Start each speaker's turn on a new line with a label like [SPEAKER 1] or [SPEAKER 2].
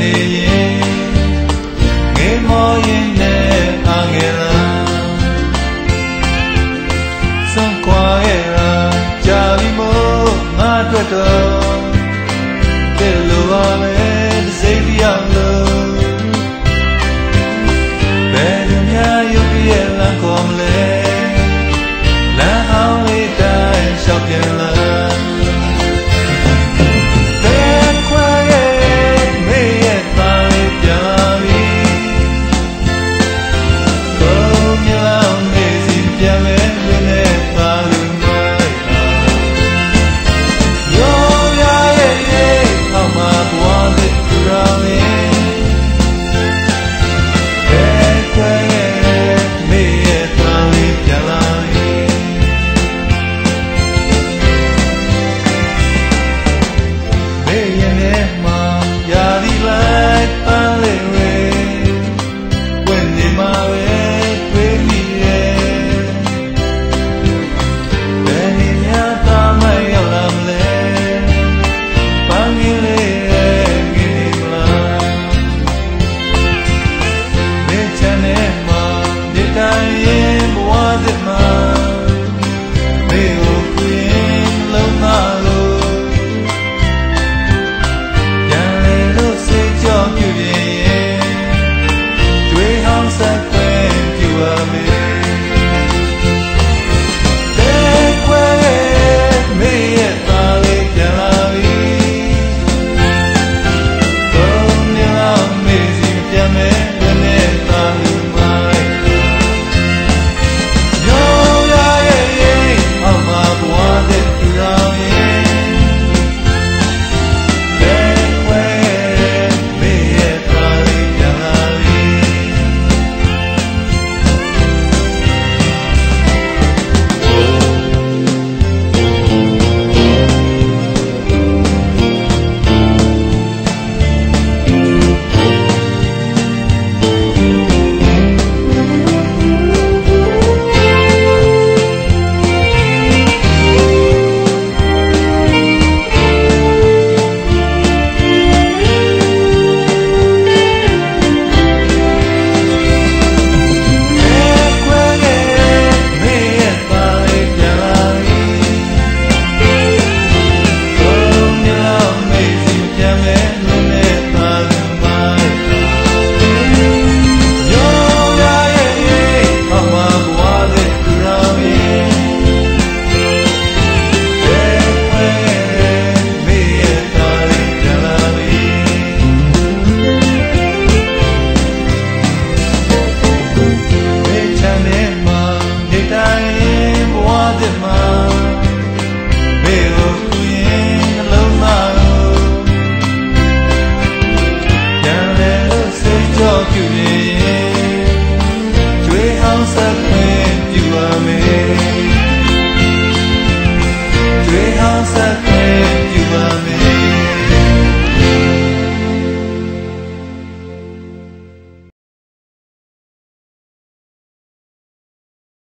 [SPEAKER 1] လေရင်ငေမောရင်နဲ့အငယ်လာစွန်ခွာရဲ့ရာကြာပြီမို့ငါအတွက်တော့တယ်လို့ပါပဲ တိုင်းဘဝသည်မှာ